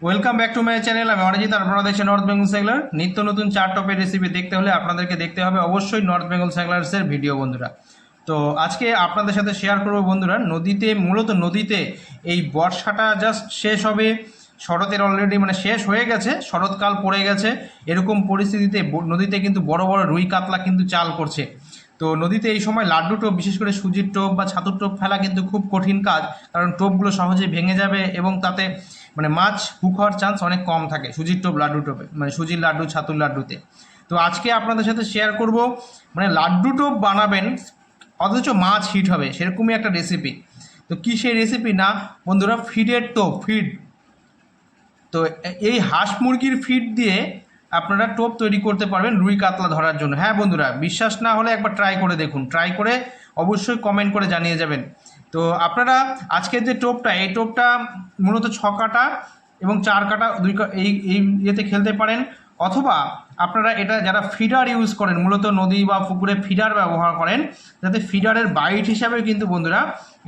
Welcome back to my channel আমি অরিজিৎ আপনারা দেখছেন নর্থ বেঙ্গল সাইক্লার নিত্য নতুন চার টপের রেসিপি দেখতে হলে আপনাদেরকে দেখতে হবে অবশ্যই নর্থ বেঙ্গল সাইক্লার্সের ভিডিও বন্ধুরা। তো আজকে আপনাদের সাথে শেয়ার করব, বন্ধুরা, নদীতে, মূলত নদীতে এই বর্ষাটা জাস্ট শেষ হবে। শরতের অলরেডি মানে শেষ হয়ে গেছে, শরৎকাল পড়ে গেছে। এরকম পরিস্থিতিতে নদীতে কিন্তু বড় বড় রুই কাতলা কিন্তু চাল করছে। তো নদীতে এই সময় লাড্ডু টোপ, বিশেষ করে সুজির টোপ বা ছাতুর টোপ ফেলা কিন্তু খুব কঠিন কাজ, কারণ টোপগুলো সহজে ভেঙে যাবে এবং তাতে মানে মাছ হুক হওয়ার চান্স অনেক কম থাকে সুজির টোপ, লাড্ডু টোপে মানে সুজির লাড্ডু, ছাতুর লাড্ডুতে। তো আজকে আপনাদের সাথে শেয়ার করব মানে লাড্ডু টোপ বানাবেন অথচ মাছ হিট হবে, সেরকমই একটা রেসিপি তো কী সেই রেসিপি না, বন্ধুরা ফিডের টোপ ফিড তো এই হাঁস মুরগির ফিড দিয়ে আপনারা টোপ তৈরি করতে পারবেন রুই কাতলা ধরার জন্য। হ্যাঁ বন্ধুরা, বিশ্বাস না হলে একবার ট্রাই করে দেখুন। ট্রাই করে অবশ্যই কমেন্ট করে জানিয়ে যাবেন। তো আপনারা আজকের যে টোপটা, এই টোপটা মূলত ছ কাটা এবং চার কাটা দুই এই এই ইয়েতে খেলতে পারেন। অথবা আপনারা এটা যারা ফিডার ইউজ করেন, মূলত নদী বা পুকুরে ফিডার ব্যবহার করেন, যাতে ফিডারের বাইট হিসাবে কিন্তু বন্ধুরা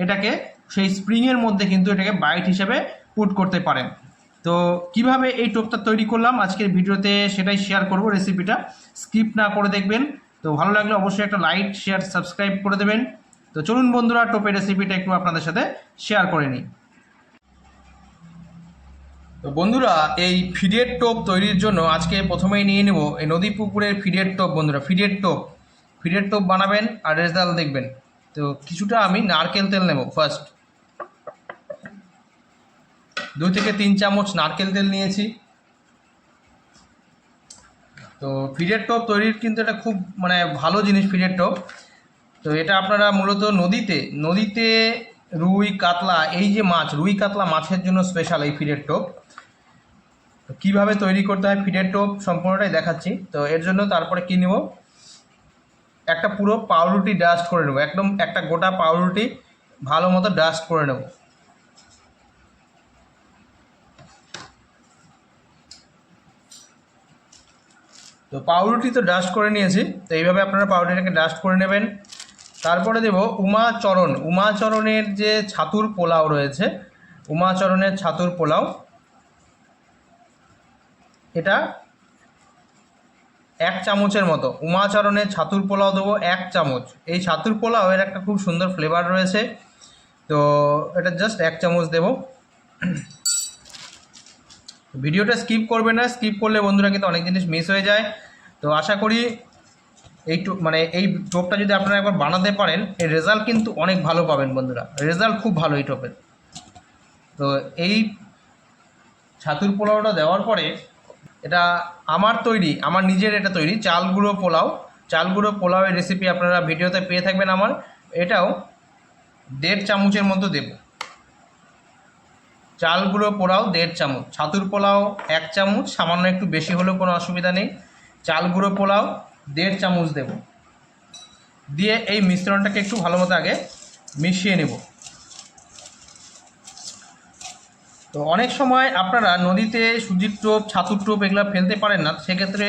এটাকে সেই স্প্রিংয়ের মধ্যে কিন্তু এটাকে বাইট হিসাবে পুট করতে পারেন। তো কীভাবে এই টোপটা তৈরি করলাম আজকের ভিডিওতে সেটাই শেয়ার করব রেসিপিটা স্কিপ না করে দেখবেন। তো ভালো লাগলে অবশ্যই একটা লাইক শেয়ার সাবস্ক্রাইব করে দেবেন। তো চলুন বন্ধুরা, টোপের রেসিপিটা একটু আপনাদের সাথে শেয়ার করে নিই। তো বন্ধুরা, এই ফিডের টোপ তৈরির জন্য আজকে প্রথমেই নিয়ে নেব এই নদী পুকুরের ফিডের টোপ, বন্ধুরা, ফিডের টোপ। ফিডের টোপ বানাবেন আর রেজাল্ট দেখবেন। তো কিছুটা আমি নারকেল তেল নেব ফার্স্ট দুই থেকে তিন চামচ নারকেল তেল নিয়েছি। তো ফিডের টপ তৈরির কিন্তু এটা খুব মানে ভালো জিনিস ফিডের টপ। তো এটা আপনারা মূলত নদীতে নদীতে রুই, কাতলা, এই যে মাছ, রুই, কাতলা মাছের জন্য স্পেশাল এই ফিডের টোপ। তো কীভাবে তৈরি করতে হয় ফিডের টোপ সম্পূর্ণটাই দেখাচ্ছি। তো এর জন্য তারপরে কী নেব? একটা পুরো পাউরুটি ডাস্ট করে নেব। একদম একটা গোটা পাউরুটি ভালো মতো ডাস্ট করে নেব। তো পাউরুটি তো ডাস্ট করে নিয়েছি, তো এইভাবে আপনারা পাউরুটিটাকে ডাস্ট করে নেবেন। তারপরে দেব উমাচরণ, উমাচরণের যে ছাতুর পোলাও রয়েছে, উমাচরণের ছাতুর পোলাও। এটা এক চামচের মতো, উমাচরণের ছাতুর পোলাও দেবো এক চামচ। এই ছাতুর পোলাও এর একটা খুব সুন্দর ফ্লেভার রয়েছে, তো এটা জাস্ট এক চামচ দেবো। ভিডিওটা স্কিপ করবে না স্কিপ করলে বন্ধুরা কিন্তু অনেক জিনিস মিস হয়ে যায়। তো আশা করি এই মানে এই টোপটা যদি আপনারা একবার বানাতে পারেন, এর রেজাল্ট কিন্তু অনেক ভালো পাবেন বন্ধুরা। রেজাল্ট খুব ভালো এই টোপের। তো এই ছাতুর পোলাওটা দেওয়ার পরে এটা আমার তৈরি, আমার নিজের এটা তৈরি, চাল গুঁড়ো পোলাও। চাল গুঁড়ো পোলাওয়ের রেসিপি আপনারা ভিডিওতে পেয়ে থাকবেন আমার। এটাও দেড় চামচের মতো দেবো। চাল গুঁড়ো পোলাও দেড় চামচ, ছাতুর পোলাও এক চামচ, সামান্য একটু বেশি হলেও কোনো অসুবিধা নেই। চাল গুঁড়ো পোলাও দেড় চামচ দেব। দিয়ে এই মিশ্রণটাকে একটু ভালো মতো আগে মিশিয়ে নেব। তো অনেক সময় আপনারা নদীতে সুজির টোপ, ছাতুর টোপ এগুলো ফেলতে পারেন না, সেক্ষেত্রে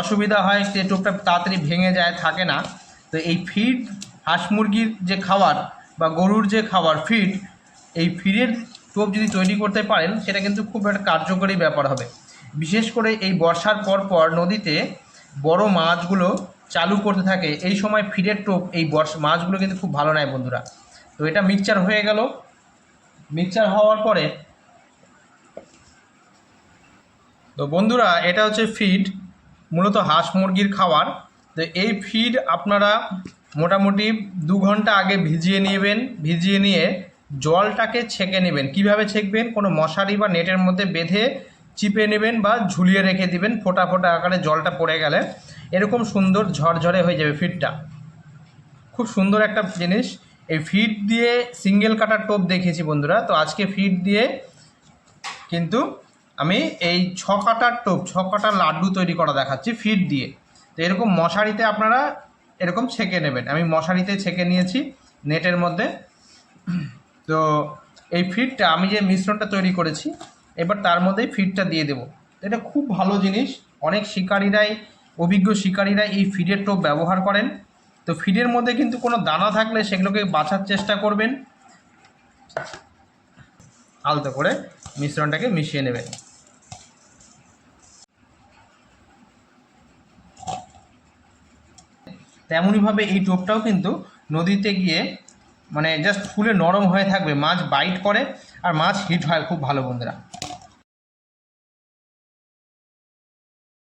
অসুবিধা হয় যে টোপটা তাড়াতাড়ি ভেঙে যায়, থাকে না। তো এই ফিড, হাঁস মুরগির যে খাবার বা গরুর যে খাবার, ফিড, এই ফিডের টোপ যদি তৈরি করতে পারেন, সেটা কিন্তু খুব একটা কার্যকরী ব্যাপার হবে। বিশেষ করে এই বর্ষার পর পর নদীতে বড় মাছগুলো চালু করতে থাকে, এই সময় ফিডের টোপ, এই বর্ষ, মাছগুলো কিন্তু খুব ভালো নেয় বন্ধুরা। তো এটা মিক্সচার হয়ে গেল। মিক্সচার হওয়ার পরে তো বন্ধুরা, এটা হচ্ছে ফিড, মূলত হাঁস মুরগির খাবার তো এই ফিড আপনারা মোটামুটি দু ঘণ্টা আগে ভিজিয়ে নেবেন, ভিজিয়ে নিয়ে জলটাকে ছেঁকে নেবেন। কীভাবে ছেঁকবেন? কোনো মশারি বা নেটের মধ্যে বেঁধে চিপে নেবেন বা ঝুলিয়ে রেখে দিবেন। ফোটা ফোটা আকারে জলটা পড়ে গেলে এরকম সুন্দর ঝরঝরে হয়ে যাবে ফিডটা খুব সুন্দর একটা জিনিস। এই ফিড দিয়ে সিঙ্গেল কাটার টোপ দেখিয়েছি বন্ধুরা। তো আজকে ফিড দিয়ে কিন্তু আমি এই ছ কাটার টোপ, ছ কাটার লাড্ডু তৈরি করা দেখাচ্ছি ফিড দিয়ে। তো এরকম মশারিতে আপনারা এরকম ছেঁকে নেবেন। আমি মশারিতে ছেঁকে নিয়েছি নেটের মধ্যে। তো এই ফিডটা আমি যে মিশ্রণটা তৈরি করেছি, এবার তার মধ্যেই ফিডটা দিয়ে দেবো। এটা খুব ভালো জিনিস। অনেক শিকারীরাই, অভিজ্ঞ শিকারীরা এই ফিডের টোপ ব্যবহার করেন। তো ফিডের মধ্যে কিন্তু কোনো দানা থাকলে সেগুলোকে বাছার চেষ্টা করবেন। আলতো করে মিশ্রণটাকে মিশিয়ে নেবেন। তেমনইভাবে এই টোপটাও কিন্তু নদীতে গিয়ে মানে জাস্ট ফুলে নরম হয়ে থাকবে, মাছ বাইট করে আর মাছ হিট হয় খুব ভালো বন্ধুরা।